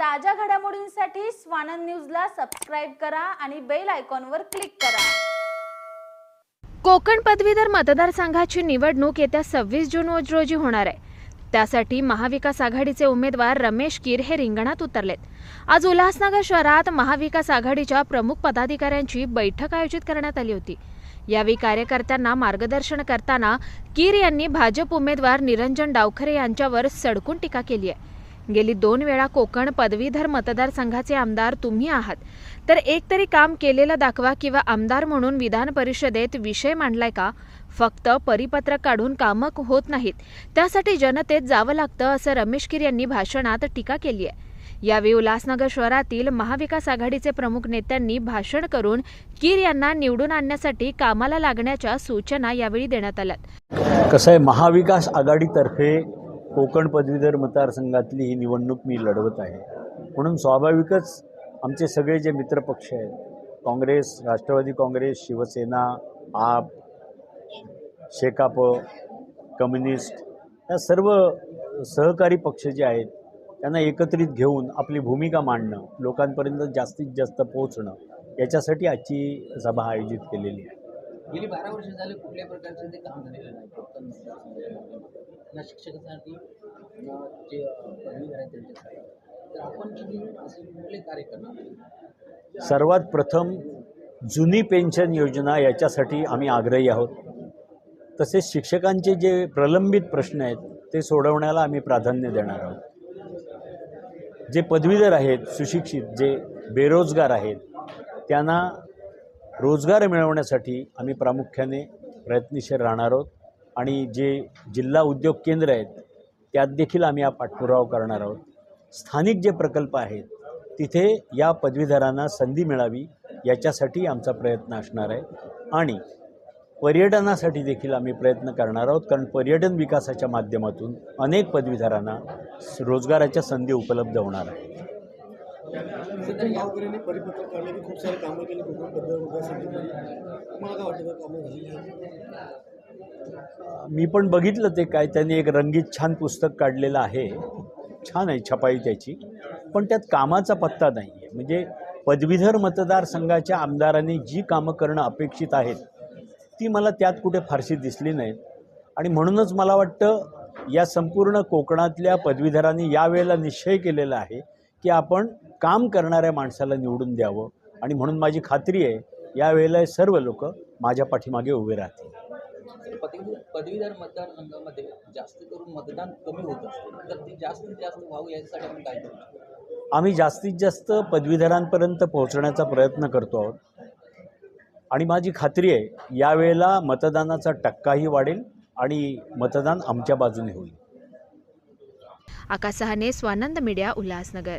ताज्या घडामोडींसाठी स्वानंद न्यूजला सबस्क्राईब करा आणि बेल आयकॉनवर क्लिक करा. कोकण पदवीधर मतदारसंघाची निवडणूक येत्या सव्वीस जून रोजी होणार आहे. त्यासाठी महाविकास आघाडीचे उमेदवार रमेश कीर हे रिंगणात उतरलेत. आज उल्हासनगर शहरात महाविकास आघाडीच्या प्रमुख पदाधिकाऱ्यांची बैठक आयोजित करण्यात आली होती. यावेळी कार्यकर्त्यांना मार्गदर्शन करताना कीर यांनी भाजप उमेदवार निरंजन डावखरे यांच्यावर सडकून टीका केली आहे. गेली दोन वेळा कोकण पदवीधर मतदारसंघाचे आमदार तुम्ही आहात. तर एक तरी काम केलेलं दाखवा किंवा आमदार म्हणून विधान परिषदेत विषय मांडलाय का? फक्त परिपत्रक काढून कामं होत नाहीत. त्यासाठी जनतेत जावं लागतं असं रमेश कीर यांनी भाषणात टीका केली आहे यावेळी उल्हासनगर शहरातील महाविकास आघाडीचे प्रमुख नेत्यांनी भाषण करून कीर यांना निवडून आणण्यासाठी कामाला लागण्याच्या सूचना यावेळी देण्यात आल्यात. कसं आहे? महाविकास आघाडीतर्फे कोकण पदवीधर मतदारसंघातली ही निवडणूक मी लढवत आहे. म्हणून स्वाभाविकच आमचे सगळे जे मित्रपक्ष आहेत काँग्रेस राष्ट्रवादी काँग्रेस शिवसेना आप शेकाप कम्युनिस्ट या सर्व सहकारी पक्ष जे आहेत त्यांना एकत्रित घेऊन आपली भूमिका मांडणं लोकांपर्यंत जास्तीत जास्त पोहोचणं याच्यासाठी आजची सभा आयोजित केलेली आहे. गेली बारा वर्ष झाले कुठल्याही प्रकारचं ते काम झालेलं नाही. फक्त ना शिक्षकासाठी जे अं, पदवीधर आहेत त्यांच्यासाठी. तर आपण किती असे कुठले कार्य करणार सर्वात प्रथम जुनी पेन्शन योजना याच्यासाठी आम्ही आग्रही आहोत. तसेच शिक्षकांचे जे प्रलंबित प्रश्न आहेत ते सोडवण्याला आम्ही प्राधान्य देणार आहोत. जे पदवीधर आहेत सुशिक्षित जे बेरोजगार आहेत त्यांना रोजगार मिळवण्यासाठी आम्ही प्रामुख्याने प्रयत्नशील राहणार आहोत आणि जे जिल्हा उद्योग केंद्र आहेत त्यात देखील आम्ही हा पाठपुरावा करणार आहोत. स्थानिक जे प्रकल्प आहेत तिथे या पदवीधरांना संधी मिळावी याच्यासाठी आमचा प्रयत्न असणार आहे. आणि पर्यटनासाठी देखील आम्ही प्रयत्न करणार आहोत कारण पर्यटन विकासाच्या माध्यमातून अनेक पदवीधरांना रोजगाराच्या संधी उपलब्ध होणार आहेत. गावकऱ्यांनी परिपत्रक काढले की खूप सारे कामं केली कोकण पद्धतीसाठी तुम्हाला काय वाटतं कामं झाली मी पण बघितलं ते काय त्यांनी एक रंगीत छान पुस्तक काढलेलं आहे. छान आहे छपाई त्याची. पण त्यात कामाचा पत्ता नाही आहे म्हणजे पदवीधर मतदारसंघाच्या आमदारांनी जी कामं करणं अपेक्षित आहेत ती मला त्यात कुठे फारशी दिसली नाहीत. आणि म्हणूनच मला वाटतं या संपूर्ण कोकणातल्या पदवीधरांनी यावेळेला निश्चय केलेला आहे की आपण काम करणाऱ्या माणसाला निवडून द्यावं. आणि म्हणून माझी खात्री आहे यावेळेला सर्व लोक माझ्या पाठीमागे उभे राहतील. पदवीधर पदवीधर मतदारसंघामध्ये जास्त करून मतदान कमी होत असते. तर ते जास्तीत जास्त व्हावं यासाठी आपण काय करू आम्ही जास्तीत जास्त पदवीधरांपर्यंत पोहोचण्याचा प्रयत्न करतो आहोत. आणि माझी खात्री आहे यावेळेला मतदानाचा टक्काही वाढेल आणि मतदान आमच्या बाजूने होईल. आकाश सहाने स्वानंद मीडिया उल्हासनगर.